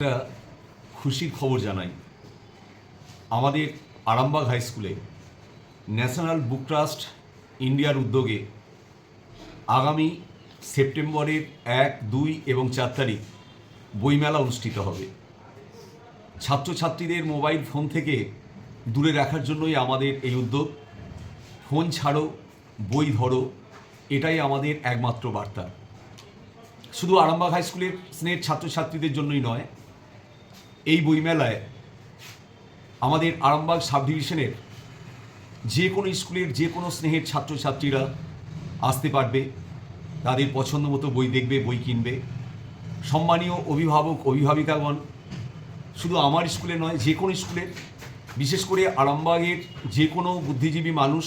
একটা খুশির খবর জানাই। আমাদের আরামবাগ হাই স্কুলে ন্যাশনাল বুক ট্রাস্ট ইন্ডিয়ার উদ্যোগে আগামী সেপ্টেম্বরের এক, দুই এবং চার তারিখ বইমেলা অনুষ্ঠিত হবে। ছাত্রছাত্রীদের মোবাইল ফোন থেকে দূরে রাখার জন্যই আমাদের এই উদ্যোগ। ফোন ছাড়ো, বই ধরো, এটাই আমাদের একমাত্র বার্তা। শুধু আরামবাগ হাই স্কুলের স্নেহের ছাত্রছাত্রীদের জন্যই নয় এই বইমেলায় আমাদের আরামবাগ সাব ডিভিশনের যে কোনো স্কুলের যে কোনো স্নেহের ছাত্রছাত্রীরা আসতে পারবে, তাদের পছন্দ মতো বই দেখবে, বই কিনবে। সম্মানীয় অভিভাবক, অভিভাবিকাগণ, শুধু আমার স্কুলে নয়, যে কোনো স্কুলের বিশেষ করে আরামবাগের যে কোনো বুদ্ধিজীবী মানুষ,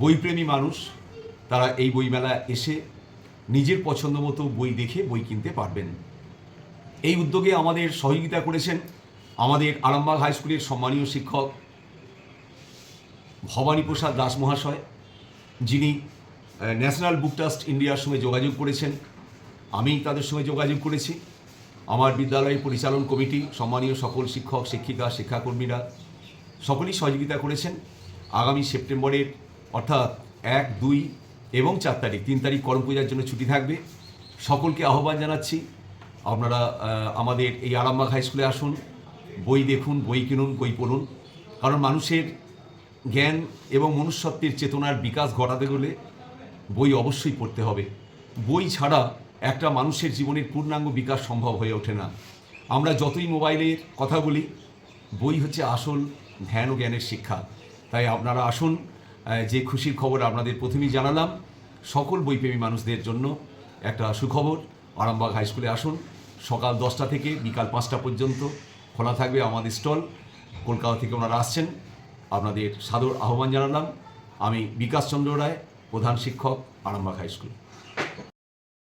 বইপ্রেমী মানুষ, তারা এই বইমেলায় এসে নিজের পছন্দ মতো বই দেখে বই কিনতে পারবেন। এই উদ্যোগে আমাদের সহযোগিতা করেছেন আমাদের আরামবাগ হাই স্কুলের সম্মানীয় শিক্ষক ভবানী প্রসাদ দাস মহাশয়, যিনি ন্যাশনাল বুক ট্রাস্ট ইন্ডিয়ার সঙ্গে যোগাযোগ করেছেন। আমি তাদের সঙ্গে যোগাযোগ করেছি। আমার বিদ্যালয়ের পরিচালন কমিটি, সম্মানীয় সকল শিক্ষক, শিক্ষিকা, শিক্ষাকর্মীরা সকলেই সহযোগিতা করেছেন। আগামী সেপ্টেম্বরের, অর্থাৎ এক, দুই এবং চার তারিখ, তিন তারিখ করম পূজার জন্য ছুটি থাকবে। সকলকে আহ্বান জানাচ্ছি। আপনারা আমাদের এই আরামবাগ হাই স্কুলে আসুন, বই দেখুন, বই কিনুন, বই পড়ুন। কারণ মানুষের জ্ঞান এবং মনুষ্যত্বের চেতনার বিকাশ ঘটাতে গেলে বই অবশ্যই পড়তে হবে। বই ছাড়া একটা মানুষের জীবনের পূর্ণাঙ্গ বিকাশ সম্ভব হয়ে ওঠে না। আমরা যতই মোবাইলের কথা বলি, বই হচ্ছে আসল ধ্যান ও জ্ঞানের শিক্ষা। তাই আপনারা আসুন যে খুশির খবর আপনাদের প্রথমেই জানালাম, সকল বইপ্রেমী মানুষদের জন্য একটা সুখবর। আরামবাগ হাই স্কুলে আসুন। সকাল দশটা থেকে বিকাল পাঁচটা পর্যন্ত খোলা থাকবে আমাদের স্টল। কলকাতা থেকে ওনারা আসছেন। আপনাদের সাদর আহ্বান জানালাম। আমি বিকাশ চন্দ্র রায়, প্রধান শিক্ষক, আরামবাগ হাই স্কুল।